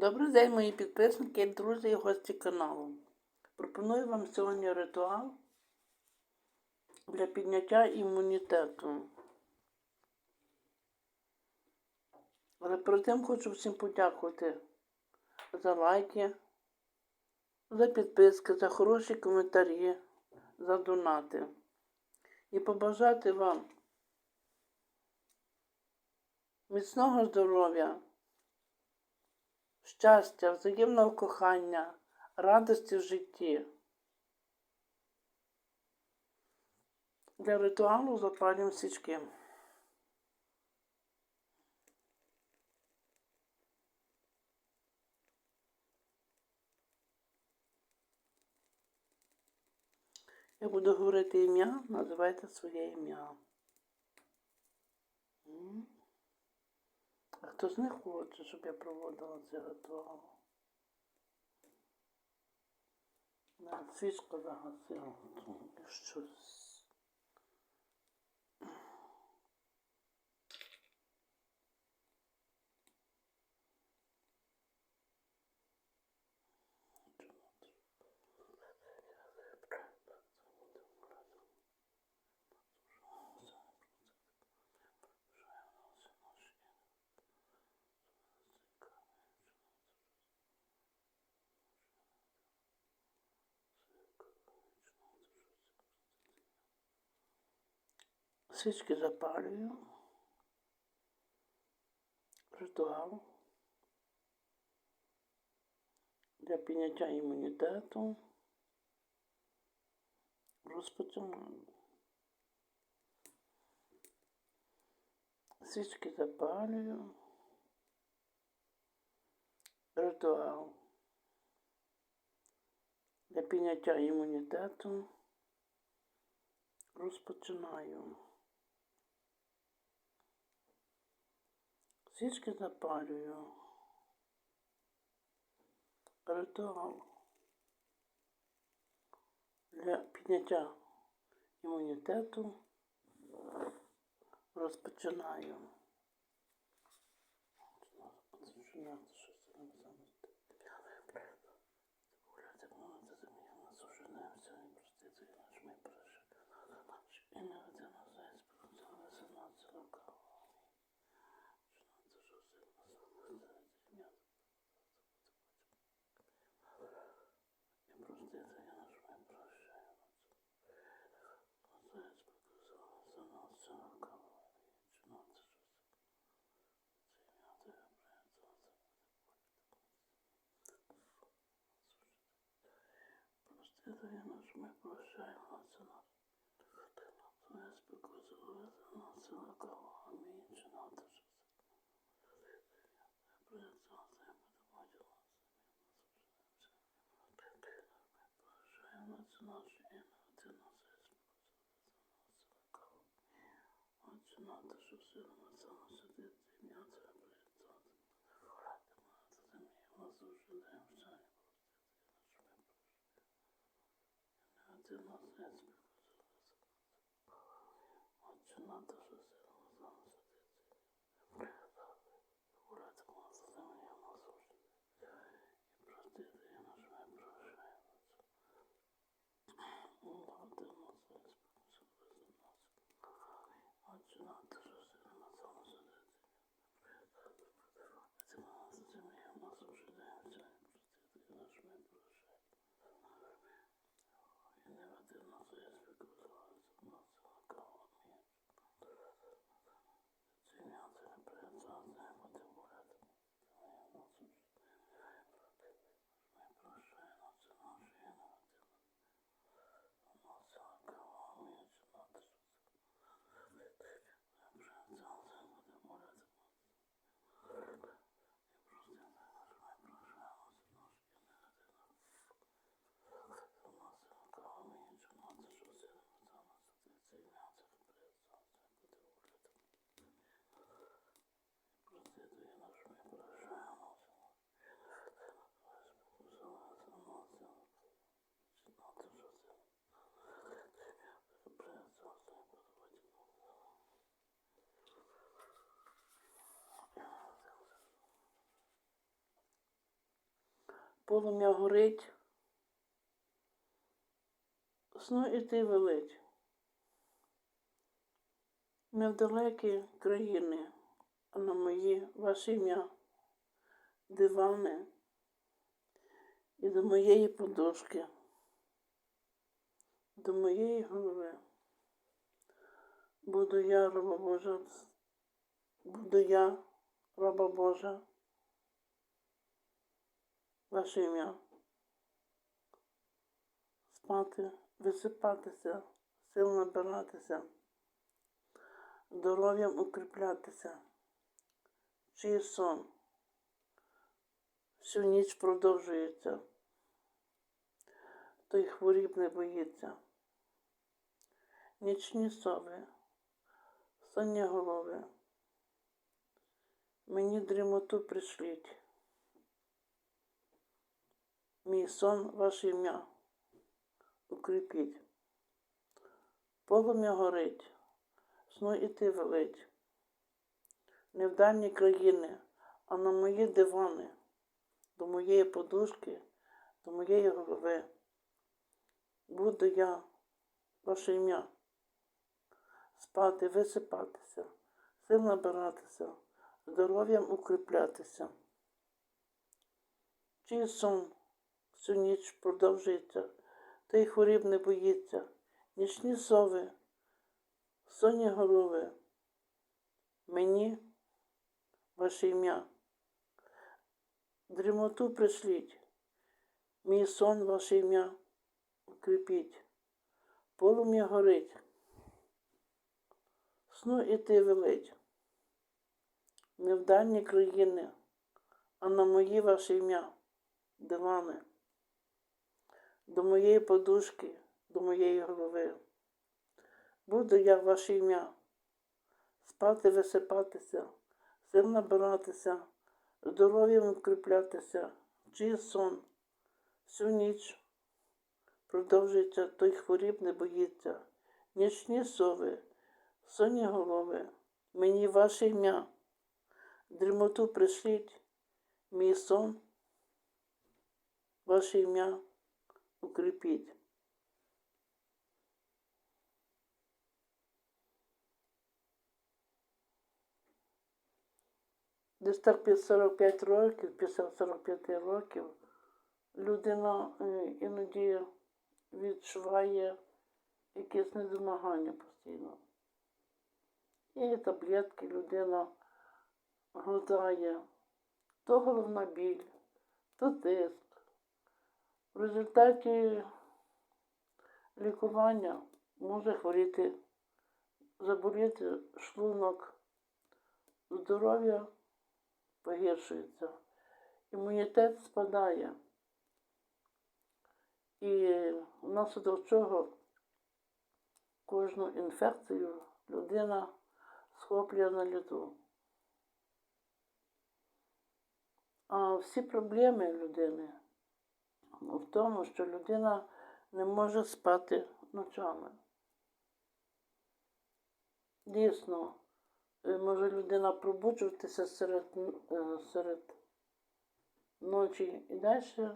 Добрий день, мої підписники, друзі і гості каналу. Пропоную вам сьогодні ритуал для підняття імунітету. Але перед тим хочу всім подякувати за лайки, за підписки, за хороші коментарі, за донати. І побажати вам міцного здоров'я щастя, взаємного кохання, радості в житті. Для ритуалу запалюємо свічки. Я буду говорити ім'я, називайте своє ім'я. М. з них хоче, щоб я проводила цей ритуал? Навіть свічку загасила. І Щось. Свічки запалюю. Ритуал. Для підняття імунітету. Розпочинаємо. Свічки запалюю. Ритуал. Для підняття імунітету. Розпочинаю. Свічки запалюю. Ритуал. Для підняття імунітету розпочинаю. Я наш ми прощаємо це нас. Твоя спокуса виведе нас ціла кого. Амінь. Чи на те, що це. Прощаємо це наші ім'я, це нас Отче наше, що сила на цьому сидить, ім'я Твоє прийняти. Волати мене за землі, вас ужидаємо в чані, простити, наш ми Отче наш, я Отче наше, що сила на цьому сидить, волати мене за землі, вас ужидаємо. І простити, наш ми прощаємо. Волати нас, Господи, нас. Отче наш, що сила на цьому сидить, це нас за землі, нас ужидаємо, простити, наш ми прощаємо. І не веди нас, я спекулювався, нас лакав, амінь. Полум'я горить, сну іти велить. Не в далекі країни, а на мої ваше ім'я, дивани і до моєї подушки, до моєї голови. Буду я, раба Божа, буду я, раба Божа, ваше ім'я. Спати, висипатися, сил набиратися, здоров'ям укріплятися, чий сон всю ніч продовжується, той хворіб не боїться. Нічні сови, сонні голови, мені дрімоту пришліть. Мій сон ваше ім'я укріпіть. Полум'я горить, сну іти велить. Не в дальні країни, а на мої дивани, до моєї подушки, до моєї голови. Буду я, ваше ім'я, спати, висипатися, сил набиратися, здоров'ям укріплятися. Чий сон всю ніч продовжується, той хворіб не боїться, нічні сови, сонні голови. Мені ваше ім'я. Дрімоту пришліть, мій сон ваше ім'я укріпіть. Полум'я горить, сну іти велить. Не в дальні країни, а на мої ваше ім'я, дивани до моєї подушки, до моєї голови. Буду я ваше ім'я, спати, висипатися, сил набиратися, здоров'ям укріплятися, чий сон? Всю ніч продовжується, той хворіб не боїться, нічні сови, сонні голови, мені ваше ім'я, дрімоту пришліть, мій сон, ваше ім'я укріпіть. Десь так під 45 років, після 45 років, людина е, іноді відчуває якесь недомагання постійно. І таблетки людина глотає, то головна біль, то тиск. В результаті лікування може хворіти, заболіти шлунок, здоров'я погіршується, імунітет спадає. І внаслідок чого кожну інфекцію людина схоплює на літу. А всі проблеми людини в тому, що людина не може спати ночами. Дійсно, е, може людина пробуджуватися серед е, серед ночі і далі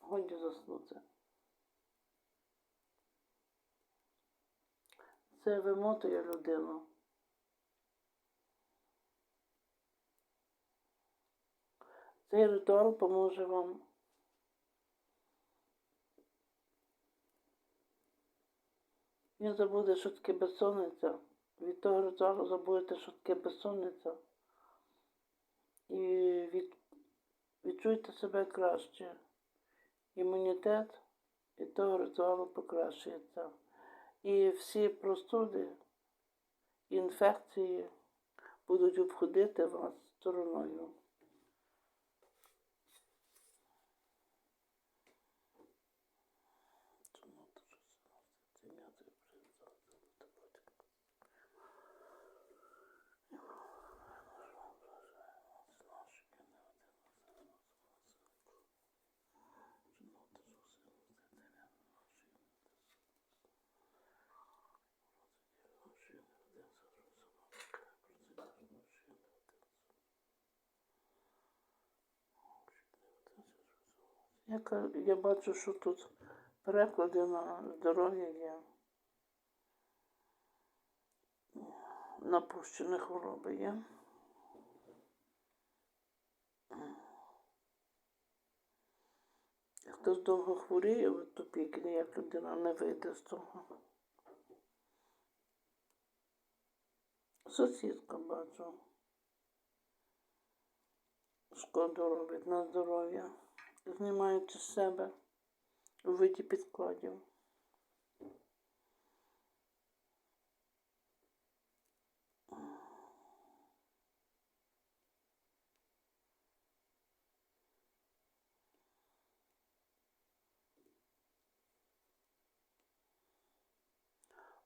годі заснути. Це вимотує людину. Цей ритуал поможе вам Він забуде, що таке безсонниця. Від того ритуалу забудете, що таке безсонниця. І від... відчуйте себе краще. Імунітет від того ритуалу покращується. І всі простуди, інфекції будуть обходити вас стороною. Я, я бачу, що тут переклади на здоров'я є. Напущені хвороби є. Хтось довго хворіє, от тупік, ніяк людина не вийде з того. Сусідка бачу. Шкоду робить на здоров'я, знімаючи з себе у виді підкладів.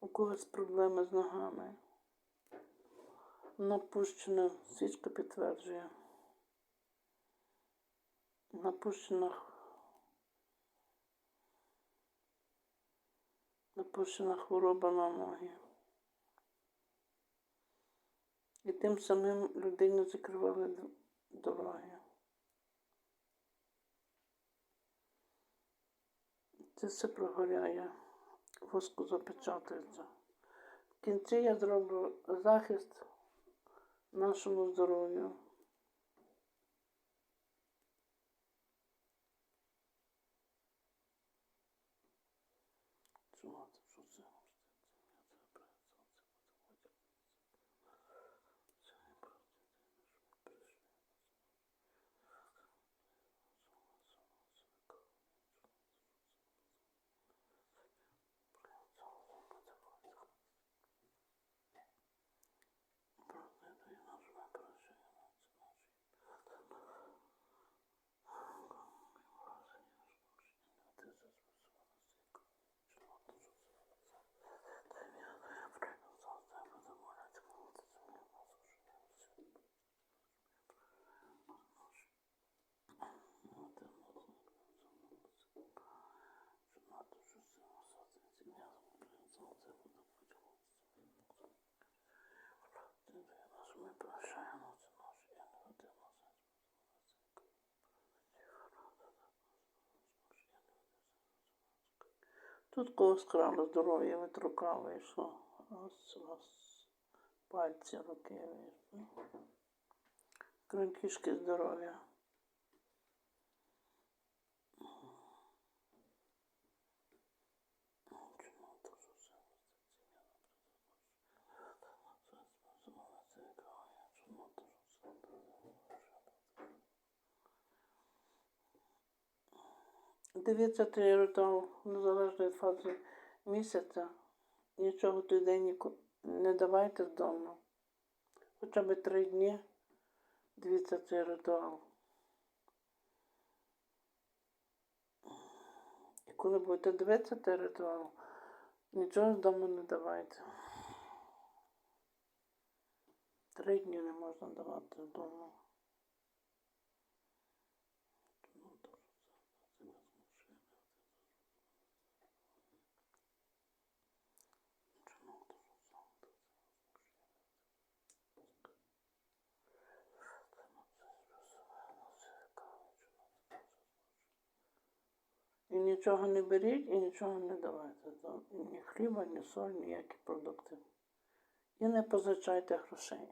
У когось проблеми з ногами. Напущена свічка підтверджує. Напущена. Напущена хвороба на ноги. І тим самим людині закривали дороги. Це все прогоряє, воску запечатується. В кінці я зроблю захист нашому здоров'ю. Чого це? Що це? Ми прощаємо це наше, я не годину. Тут когось крало здоров'я від рука вийшло. Раз, раз. пальці руки вийшли. Кранкішки здоров'я. Дивіться цей ритуал незалежно від фази місяця. Нічого той день не давайте з дому. Хоча б три дні дивіться цей ритуал. І коли будете дивитися цей ритуал, нічого з дому не давайте. Три дні не можна давати з дому. І нічого не беріть, і нічого не давайте. Ні хліба, ні соль, ніякі продукти. І не позичайте грошей.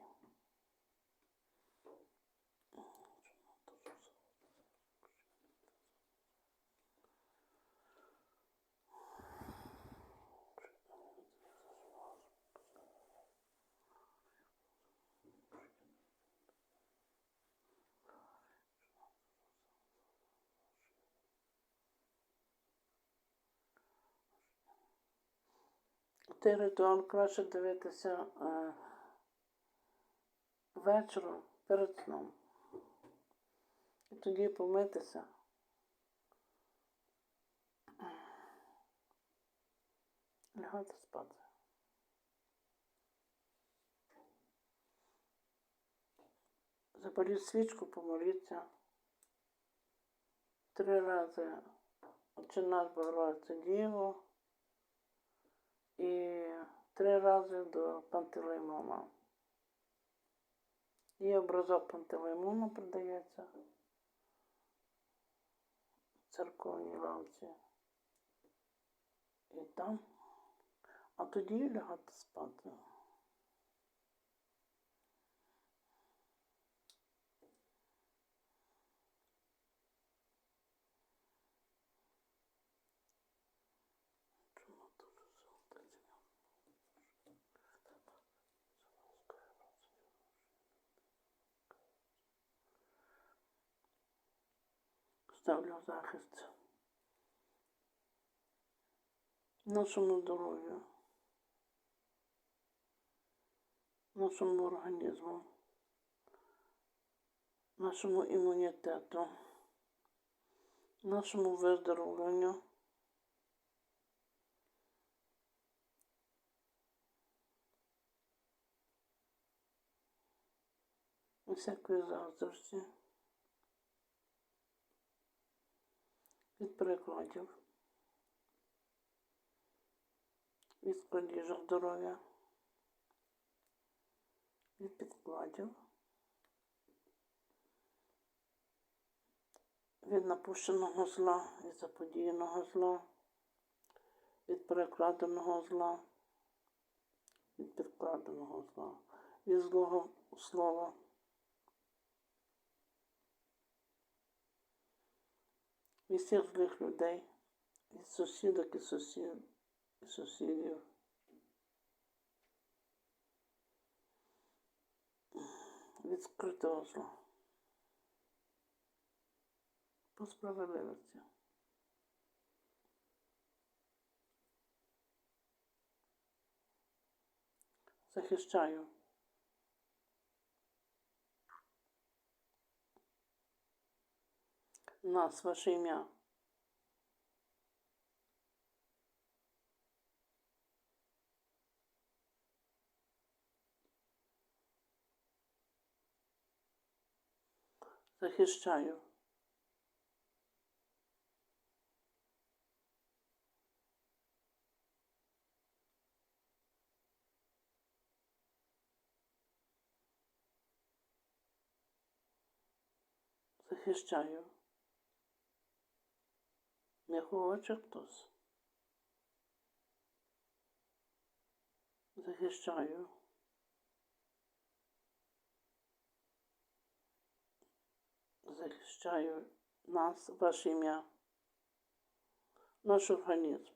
Цей ритуал краще дивитися е, вечором перед сном. І тоді помитися. Лягати спати. Запаліть свічку, помоліться. Три рази Отче наш Богородице Діво і три рази до Пантелеймона. І образок Пантелеймона продається. в церковній лавці. І там, а тоді лягати спати. Ставлю захист нашому здоров'ю, нашому організму, нашому імунітету, нашому виздоровленню. Всякої заздрості. Від перекладів, від складіжок здоров'я, від підкладів, від напущеного зла, від заподіяного зла, від перекладеного зла, від підкладеного зла, від злого слова. Від всіх людей, від сусідок і сусід, і сусідів. Від скритого зла. По справедливості. Захищаю. Нас, ваше ім'я. Захищаю. Захищаю. Не хоче хтось. Захищаю. Захищаю нас, ваше ім'я, наш організм,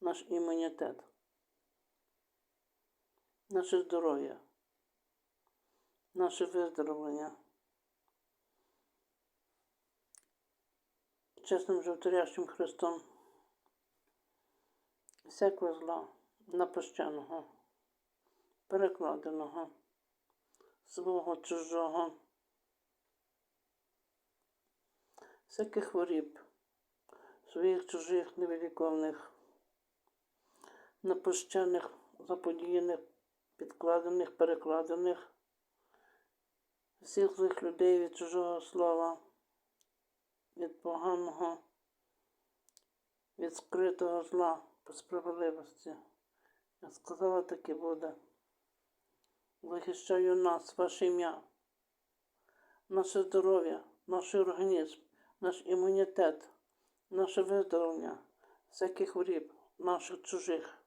наш імунітет, наше здоров'я, наше виздоровлення. Чесним животворящим Христом всякого зла напощеного, перекладеного, свого чужого, всяких хворіб, своїх чужих невеликовних, напущених, заподіяних, підкладених, перекладених, всіх злих людей від чужого слова від поганого, від скритого зла по справедливості. Я сказала, таке буде. Захищаю нас, ваше ім'я, наше здоров'я, наш організм, наш імунітет, наше виздоровлення, всяких хворіб, наших чужих,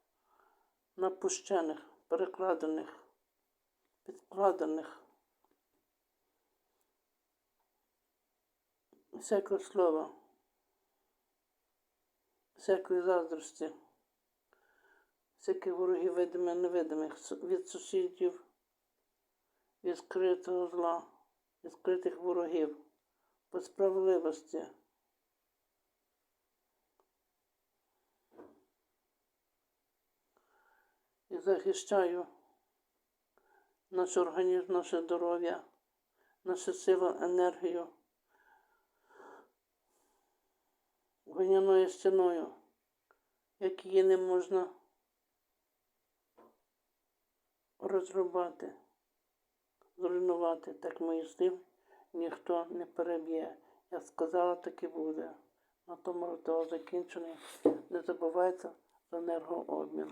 напущених, перекладених, підкладених. Всякого слова, всякої заздрості, всяких ворогів видимих невидимих, від сусідів, від скритого зла, від скритих ворогів, по справедливості. І захищаю наш організм, наше здоров'я, нашу силу, енергію. Вогняною стіною, як її не можна розрубати, зруйнувати, так мої слів ніхто не переб'є. Я сказала, так і буде. На тому ритуал закінчений. Не забувайте за енергообмін.